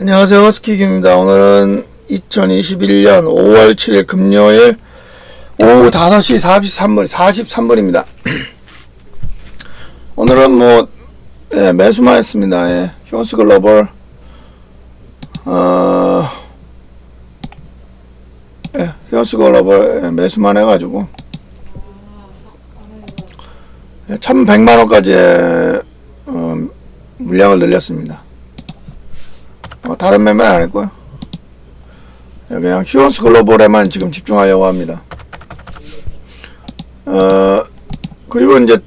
안녕하세요. 허스키기입니다. 오늘은 2021년 5월 7일 금요일 오후 5시 43분, 43분입니다. 오늘은 뭐, 예, 매수만 했습니다. 예, 휴스 글로벌, 어, 예, 휴스 글로벌 예, 매수만 해가지고, 예, 1100만원까지, 어, 물량을 늘렸습니다. 어, 다른 매매는 안 했고요. 예, 그냥 휴원스 글로벌에만 지금 집중하려고 합니다. 어, 그리고 이제,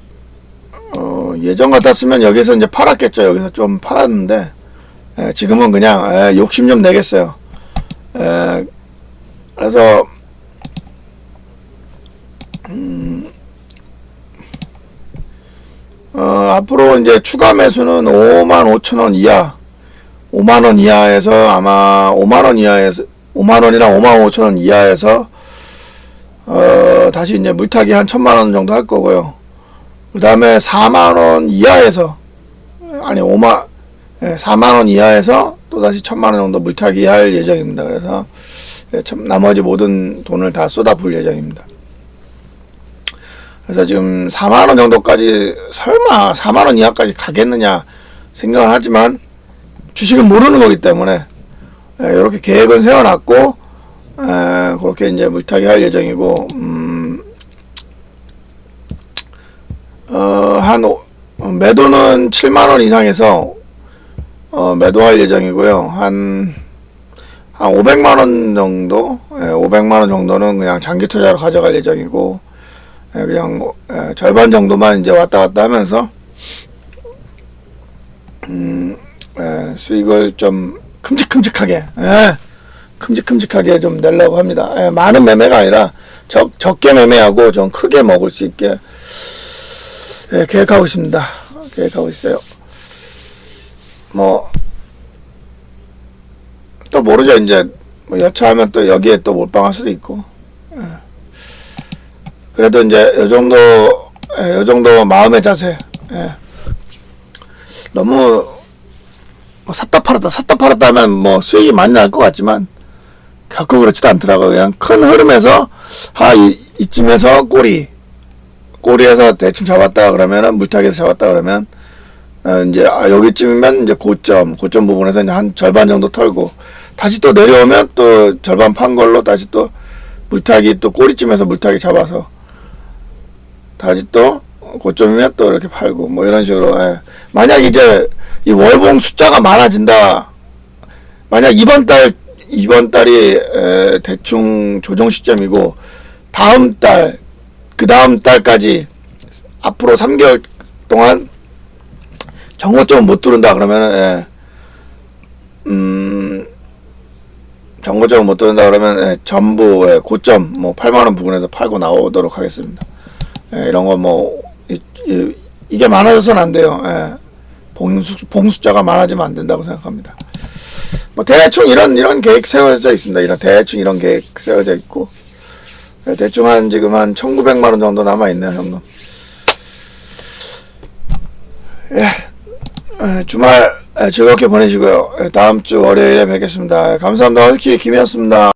어, 예전 같았으면 여기서 이제 팔았겠죠. 여기서 좀 팔았는데, 예, 지금은 그냥, 예, 욕심 좀 내겠어요. 예, 그래서, 음, 어, 앞으로 이제 추가 매수는 5만 5천 원 이하, 5만 원 이하에서 아마 5만 원 이하에서 5만 원이랑 5만 5천 원 이하에서 어 다시 이제 물타기 한 천만 원 정도 할 거고요. 그 다음에 4만 원 이하에서 아니 5만 예, 4만 원 이하에서 또 다시 천만 원 정도 물타기 할 예정입니다. 그래서 예, 참 나머지 모든 돈을 다 쏟아부을 예정입니다. 그래서 지금 4만 원 정도까지 설마 4만 원 이하까지 가겠느냐 생각을 하지만 주식은 모르는 거기 때문에 이렇게 계획은 세워놨고 에, 그렇게 이제 물타기 할 예정이고 음, 어, 한 오- 어, 매도는 7만 원 이상에서 어, 매도할 예정이고요. 한, 한 500만 원 정도, 예, 500만 원 정도는 그냥 장기 투자로 가져갈 예정이고, 예, 그냥 예, 절반 정도만 이제 왔다 갔다 하면서 음, 예, 수익을 좀 큼직큼직하게, 예, 큼직큼직하게 좀 내려고 합니다. 예, 많은 매매가 아니라 적, 적게 매매하고 좀 크게 먹을 수 있게 예, 계획하고 있습니다. 계획하고 있어요. 뭐, 또 모르죠. 이제, 뭐 여차하면 또 여기에 또 몰빵할 수도 있고. 예. 그래도 이제, 요 정도, 예, 요 정도 마음의 자세. 예. 너무, 뭐 샀다 팔았다, 샀다 팔았다 하면 뭐 수익이 많이 날 것 같지만, 결코 그렇지도 않더라고요. 그냥 큰 흐름에서, 아, 이, 이쯤에서 꼬리, 꼬리에서 대충 잡았다 그러면은, 물타기에서 잡았다 그러면, 어, 이제 아, 여기쯤이면 이제 고점, 고점 부분에서 이제 한 절반 정도 털고 다시 또 내려오면 또 절반 판 걸로 다시 또 물타기 또 꼬리쯤에서 물타기 잡아서 다시 또 고점이면 또 이렇게 팔고 뭐 이런 식으로 예. 만약 이제 이 월봉 숫자가 많아진다 만약 이번 달 이번 달이 에, 대충 조정 시점이고 다음 달 그 다음 달까지 앞으로 3개월 동안 정고점 못 뚫는다 그러면은 예. 음 정고점 못 뚫는다 그러면 예, 전부 예, 고점 뭐 8만 원 부근에서 팔고 나오도록 하겠습니다. 예, 이런 거 뭐 이게 많아져서는 안 돼요. 예. 봉수 봉숫자가 많아지면 안 된다고 생각합니다. 뭐 대충 이런 이런 계획 세워져 있습니다. 이런 대충 이런 계획 세워져 있고 예, 대충 한 지금 한 1,900만 원 정도 남아 있네요, 형님. 예, 에, 주말 에, 즐겁게 보내시고요. 에, 다음 주 월요일에 뵙겠습니다. 감사합니다. 헐키 김이었습니다.